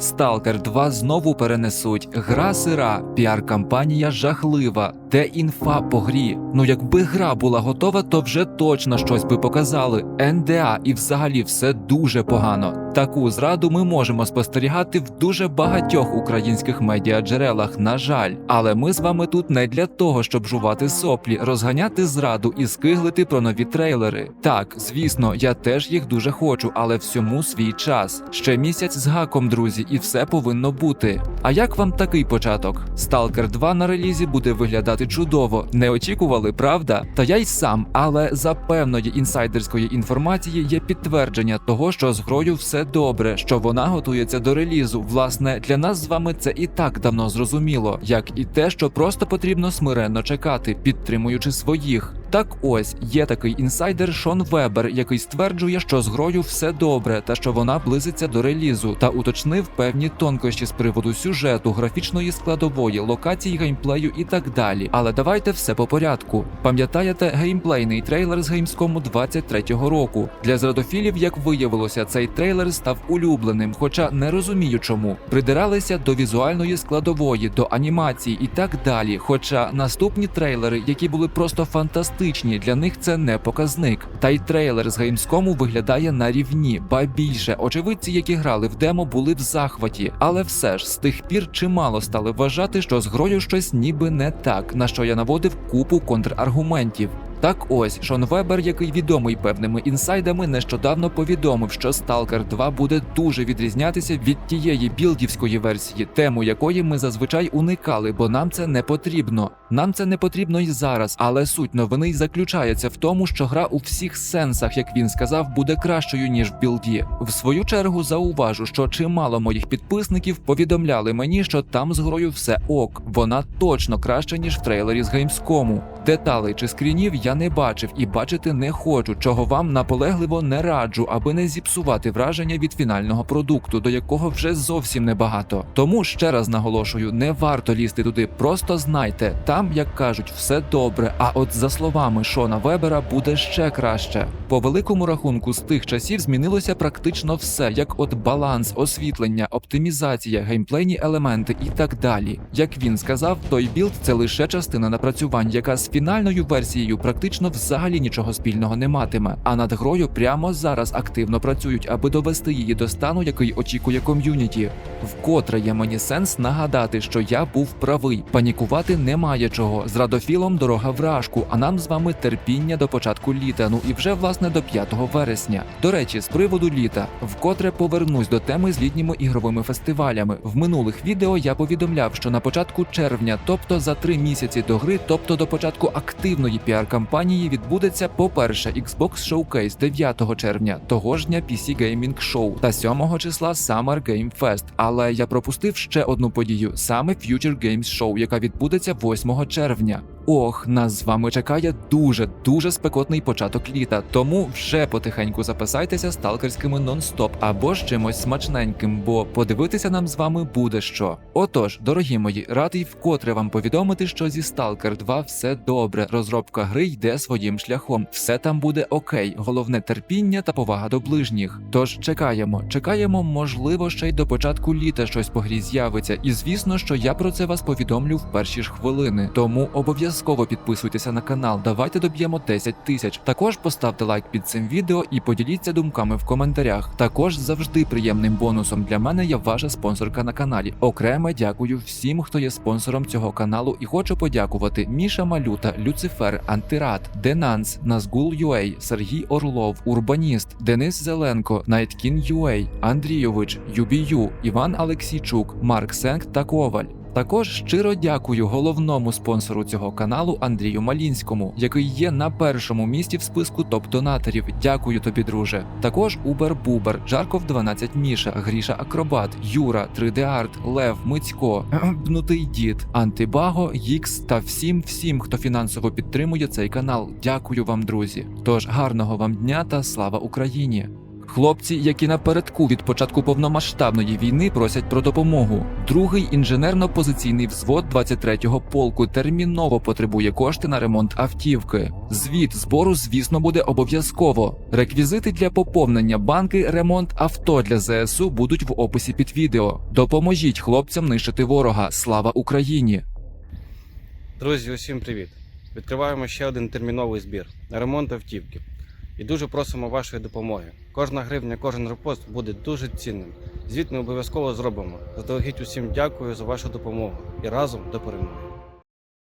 Stalker 2 знову перенесуть. Гра сира, піар-кампанія жахлива. Де інфа по грі? Ну якби гра була готова, то вже точно щось би показали. НДА і взагалі все дуже погано. Таку зраду ми можемо спостерігати в дуже багатьох українських медіаджерелах, на жаль. Але ми з вами тут не для того, щоб жувати соплі, розганяти зраду і скиглити про нові трейлери. Так, звісно, я теж їх дуже хочу, але всьому свій час. Ще місяць з гаком, друзі, і все повинно бути. А як вам такий початок? Stalker 2 на релізі буде виглядати чудово. Не очікували, правда? Та я й сам, але за певної інсайдерської інформації є підтвердження того, що з грою все добре, що вона готується до релізу. Власне, для нас з вами це і так давно зрозуміло, як і те, що просто потрібно смиренно чекати, підтримуючи своїх. Так ось є такий інсайдер Шон Вебер, який стверджує, що з грою все добре та що вона близиться до релізу, та уточнив певні тонкощі з приводу сюжету, графічної складової, локацій геймплею і так далі. Але давайте все по порядку. Пам'ятаєте геймплейний трейлер з Gamescom 23-го року? Для зрадофілів, як виявилося, цей трейлер став улюбленим, хоча не розумію чому. Придиралися до візуальної складової, до анімації і так далі. Хоча наступні трейлери, які були просто фантастичні, для них це не показник. Та й трейлер з геймському виглядає на рівні, ба більше. Очевидці, які грали в демо, були в захваті, але все ж з тих пір чимало стали вважати, що з грою щось ніби не так, на що я наводив купу контраргументів. Так ось Шон Вебер, який відомий певними інсайдами, нещодавно повідомив, що Stalker 2 буде дуже відрізнятися від тієї білдівської версії, тему якої ми зазвичай уникали, бо нам це не потрібно. Нам це не потрібно і зараз, але суть новини й заключається в тому, що гра у всіх сенсах, як він сказав, буде кращою ніж в білді. В свою чергу зауважу, що чимало моїх підписників повідомляли мені, що там з грою все ок. Вона точно краща ніж в трейлері з Gamescom. Деталей чи скрінів я не бачив і бачити не хочу, чого вам наполегливо не раджу, аби не зіпсувати враження від фінального продукту, до якого вже зовсім небагато. Тому ще раз наголошую, не варто лізти туди. Просто знайте, там, як кажуть, все добре. А от за словами Шона Вебера, буде ще краще. По великому рахунку з тих часів змінилося практично все, як от баланс, освітлення, оптимізація, геймплейні елементи і так далі. Як він сказав, той білд це лише частина напрацювань, яка з фінальною версією практично взагалі нічого спільного не матиме. А над грою прямо зараз активно працюють, аби довести її до стану, який очікує ком'юніті. Вкотре є мені сенс нагадати, що я був правий. Панікувати немає чого. З радофілом дорога вражку, а нам з вами терпіння до початку літа. Ну і вже власне до 5 вересня. До речі, з приводу літа, вкотре повернусь до теми з літніми ігровими фестивалями. В минулих відео я повідомляв, що на початку червня, тобто за три місяці до гри, тобто до початку активної піар-кампанії, відбудеться, по-перше, Xbox Showcase 9 червня, того ж дня PC Gaming Show та 7 числа Summer Game Fest. Але я пропустив ще одну подію: саме Future Games Show, яка відбудеться 8 червня. Ох, нас з вами чекає дуже дуже спекотний початок літа, тому вже потихеньку записайтеся сталкерськими нон-стоп або ж чимось смачненьким, бо подивитися нам з вами буде що. Отож, дорогі мої, радий вкотре вам повідомити, що зі Stalker 2 все добре. Розробка гри йде своїм шляхом. Все там буде окей. Головне терпіння та повага до ближніх. Тож чекаємо, чекаємо, можливо, ще й до початку літа щось по грі з'явиться. І звісно, що я про це вас повідомлю в перші ж хвилини. Тому обов'язково підписуйтеся на канал. Давайте доб'ємо 10 тисяч. Також поставте лайк під цим відео і поділіться думками в коментарях. Також завжди приємним бонусом для мене є ваша спонсорка на каналі. Окремо дякую всім, хто є спонсором цього каналу, і хочу подякувати Міша Малюта, Люцифер, Антират, Денанс, Назгул UA, Сергій Орлов, Урбаніст, Денис Зеленко, Найткін UA, Андрійович, Юбію, Іван Алексійчук, Марк Сенк та Коваль. Також щиро дякую головному спонсору цього каналу Андрію Малінському, який є на першому місці в списку топ-донаторів. Дякую тобі, друже. Також Убер Бубер, Жарков 12 Міша, Гріша Акробат, Юра, 3D Арт, Лев, Мицько, Бнутий Дід, Антибаго, Їкс та всім всім, хто фінансово підтримує цей канал. Дякую вам, друзі. Тож гарного вам дня та слава Україні! Хлопці, які напередку від початку повномасштабної війни просять про допомогу. Другий інженерно-позиційний взвод 23-го полку терміново потребує кошти на ремонт автівки. Звіт збору, звісно, буде обов'язково. Реквізити для поповнення банки, ремонт авто для ЗСУ будуть в описі під відео. Допоможіть хлопцям нищити ворога. Слава Україні! Друзі, усім привіт! Відкриваємо ще один терміновий збір на ремонт автівки. І дуже просимо вашої допомоги. Кожна гривня, кожен репост буде дуже цінним. Звіт ми обов'язково зробимо. Заздалегідь усім дякую за вашу допомогу і разом до перемоги.